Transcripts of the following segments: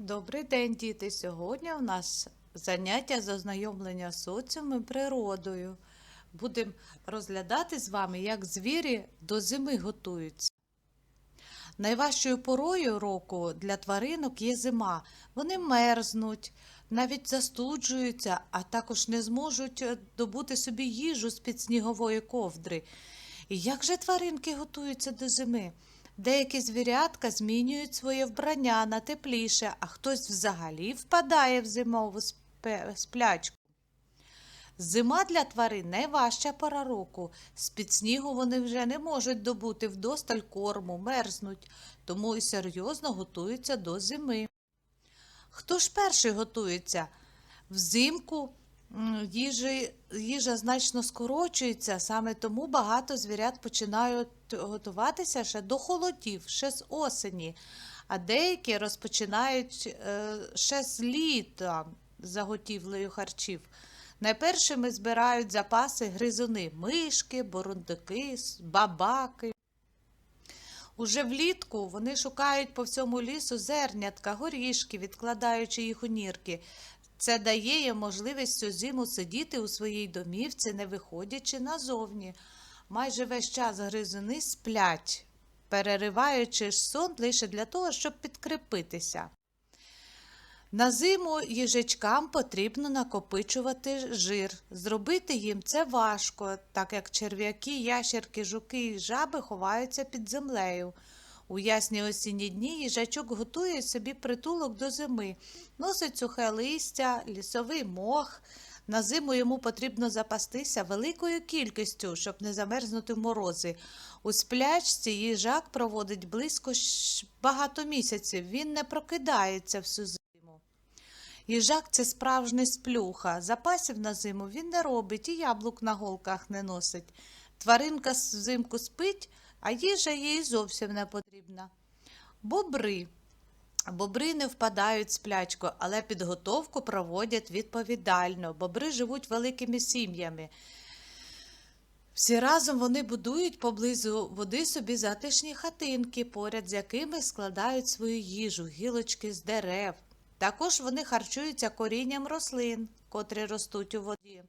Добрий день, діти! Сьогодні у нас заняття з ознайомлення з соціумом і природою. Будемо розглядати з вами, як звірі до зими готуються. Найважчою порою року для тваринок є зима. Вони мерзнуть, навіть застуджуються, а також не зможуть е, добути собі їжу з-під снігової ковдри. І як же тваринки готуються до зими? Деякі звірятка змінюють своє вбрання на тепліше, а хтось взагалі впадає в зимову сплячку. Зима для тварин найважча пора року. З-під снігу вони вже не можуть добути вдосталь корму, мерзнуть, тому і серйозно готуються до зими. Хто ж перший готується? Взимку їжі, їжа значно скорочується, саме тому багато звірят починають готуватися ще до холодів, ще з осені, а деякі розпочинають е, ще з літа заготівлею харчів. Найпершими збирають запаси гризуни, мишки, бурундуки, бабаки. Уже влітку вони шукають по всьому лісу зернятка, горішки, відкладаючи їх у нірки. Це дає їм можливість всю зиму сидіти у своїй домівці, не виходячи назовні. Майже весь час гризуни сплять, перериваючи сон лише для того, щоб підкріпитися. На зиму їжачкам потрібно накопичувати жир. Зробити їм це важко, так як черв'яки, ящерки, жуки і жаби ховаються під землею. У ясні осінні дні їжачок готує собі притулок до зими, носить сухе листя, лісовий мох. На зиму йому потрібно запастися великою кількістю, щоб не замерзнути в морози. У сплячці їжак проводить близько багато місяців. Він не прокидається всю зиму. Їжак це справжній сплюха. Запасів на зиму він не робить і яблук на голках не носить. Тваринка взимку спить, а їжа їй зовсім не потрібна. Бобри. Бобри не впадають в сплячку, але підготовку проводять відповідально. Бобри живуть великими сім'ями. Всі разом вони будують поблизу води собі затишні хатинки, поряд з якими складають свою їжу, гілочки з дерев. Також вони харчуються корінням рослин, котрі ростуть у воді.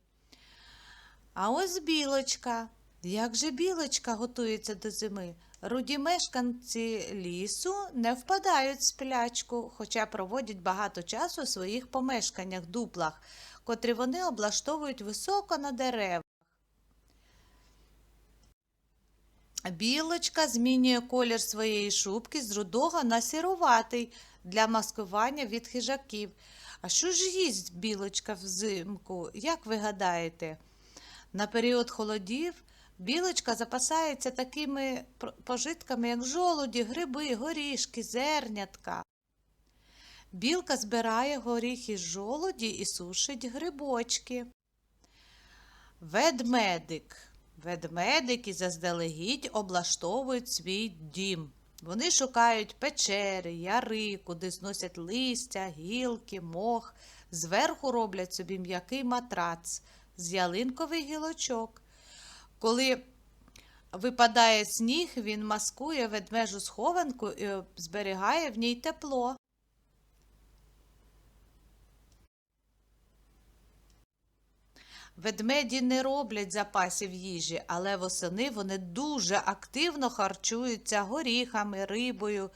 А ось білочка. Як же білочка готується до зими? Руді мешканці лісу не впадають в сплячку, хоча проводять багато часу у своїх помешканнях, дуплах, котрі вони облаштовують високо на деревах. Білочка змінює колір своєї шубки з рудого на сіруватий для маскування від хижаків. А що ж їсть білочка взимку? Як ви гадаєте? На період холодів білочка запасається такими пожитками, як жолуді, гриби, горішки, зернятка. Білка збирає горіхи з жолуді і сушить грибочки. Ведмедик. Ведмедики заздалегідь облаштовують свій дім. Вони шукають печери, яри, куди зносять листя, гілки, мох. Зверху роблять собі м'який матрац з ялинкових гілочок. Коли випадає сніг, він маскує ведмежу схованку і е, зберігає в ній тепло. Ведмеді не роблять запасів їжі, але восени вони дуже активно харчуються горіхами, рибою,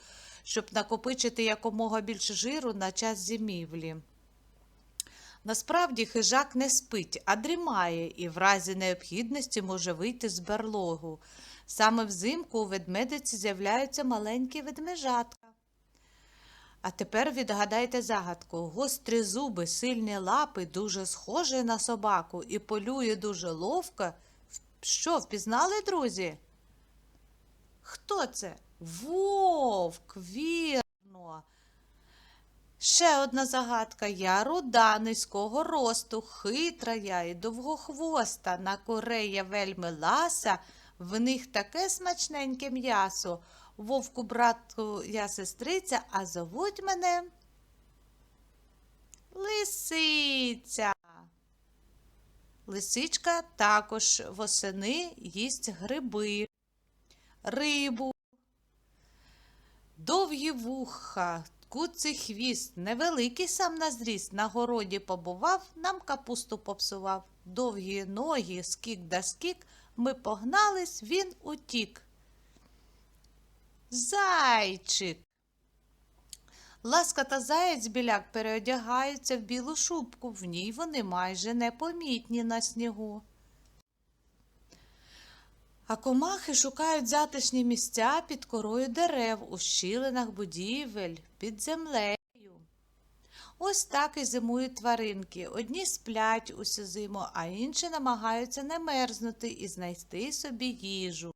щоб накопичити якомога більше жиру на час зимівлі. Насправді хижак не спить, а дрімає і в разі необхідності може вийти з берлогу. Саме взимку у ведмедиці з'являються маленькі ведмежатка. А тепер відгадайте загадку. Гострі зуби, сильні лапи, дуже схожий на собаку і полює дуже ловко. Що, впізнали, друзі? Хто це? Вовк, вірно. Ще одна загадка. Я руда, низького росту, хитра я і довгохвоста. На курей я вельми ласа, в них таке смачненьке м'ясо. Вовку, братку, я сестриця, а зовуть мене Лисиця. Лисичка також восени їсть гриби, рибу, довгі вуха, Куций хвіст, невеликий сам на зріст, на городі побував, нам капусту попсував. Довгі ноги, скік да скік, ми погнались, він утік. Зайчик. Ласка та заєць біляк переодягаються в білу шубку, в ній вони майже непомітні на снігу. А комахи шукають затишні місця під корою дерев, у щілинах будівель, під землею. Ось так і зимують тваринки. Одні сплять усю зиму, а інші намагаються не мерзнути і знайти собі їжу.